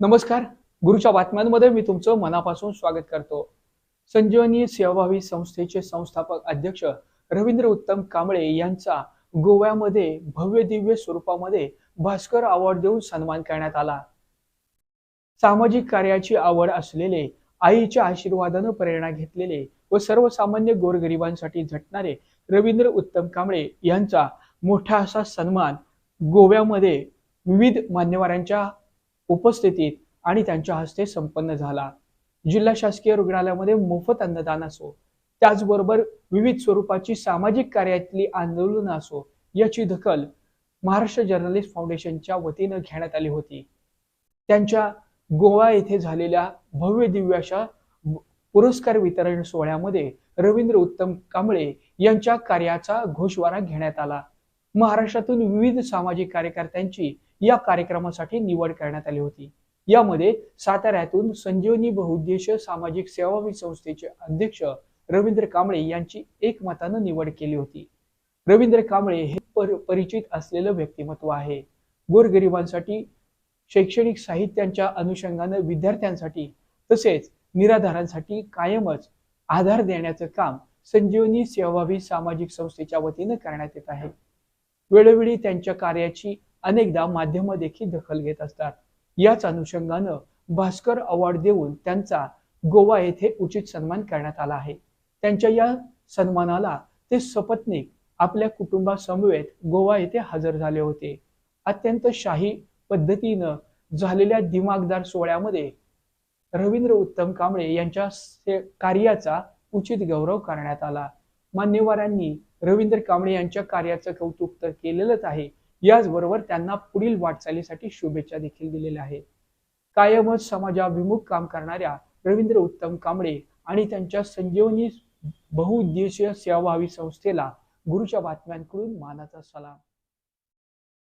नमस्कार. गुरुच्या बातम्यांमध्ये मी तुमचं मनापासून स्वागत करतो. संजीवनी सेवाभावी संस्थेचे संस्थापक अध्यक्ष रवींद्र उत्तम कांबळे यांचा गोव्यामध्ये भव्य दिव्य स्वरूपामध्ये भास्कर अवॉर्ड देऊन सन्मान करण्यात आला. सामाजिक कार्याची आवड असलेले आईच्या आशीर्वादानं प्रेरणा घेतलेले व सर्वसामान्य गोरगरिबांसाठी झटणारे रवींद्र उत्तम कांबळे यांचा मोठा असा सन्मान गोव्यामध्ये विविध मान्यवरांच्या उपस्थितीत आणि त्यांच्या हस्ते संपन्न झाला. जिल्हा शासकीय रुग्णालयामध्ये मोफत अन्नदान असो त्याचबरोबर विविध स्वरूपाची सामाजिक कार्यातली आंदोलनं असो याची दखल महाराष्ट्र जर्नलिस्ट फाउंडेशनच्या वतीनं घेण्यात आली होती. त्यांच्या गोवा येथे झालेल्या भव्य दिव्य अशा पुरस्कार वितरण सोहळ्यामध्ये रवींद्र उत्तम कांबळे यांच्या कार्याचा घोषवारा घेण्यात आला. महाराष्ट्रातून विविध सामाजिक कार्यकर्त्यांची या कार्यक्रमासाठी निवड करण्यात आली होती. यामध्ये साताऱ्यातून संजीवनी बहुउद्देशीय सामाजिक सेवावी संस्थेचे अध्यक्ष रवींद्र कांबळे यांची एकमतानं निवड केली होती. रवींद्र कांबळे हे पर परिचित असलेलं व्यक्तिमत्व आहे. गोरगरिबांसाठी शैक्षणिक साहित्यांच्या अनुषंगानं विद्यार्थ्यांसाठी तसेच निराधारांसाठी कायमच आधार देण्याचं काम संजीवनी सेवावी सामाजिक संस्थेच्या वतीनं करण्यात येत आहे. वेळोवेळी त्यांच्या कार्याची अनेकदा माध्यम देखील दखल घेत असतात. याच अनुषंगानं भास्कर अवॉर्ड देऊन त्यांचा गोवा येथे उचित सन्मान करण्यात आला आहे. त्यांच्या या सन्मानाला ते सपत्नीक आपल्या कुटुंबासमवेत गोवा येथे हजर झाले होते. अत्यंत शाही पद्धतीनं झालेल्या दिमागदार सोहळ्यामध्ये रवींद्र उत्तम कांबळे यांच्या कार्याचा उचित गौरव करण्यात आला. मान्यवरांनी रवींद्र कांबळे यांच्या कार्याचं कौतुक तर केलेलंच आहे याचबरोबर त्यांना पुढील वाटचालीसाठी शुभेच्छा देखील दिलेल्या आहेत. कायमच समाजाभिमुख काम करणाऱ्या रवींद्र उत्तम कांबळे आणि त्यांच्या संजीवनी बहुउद्देशीय सेवाभावी संस्थेला गुरुच्या बातम्यांकडून मानाचा सलाम.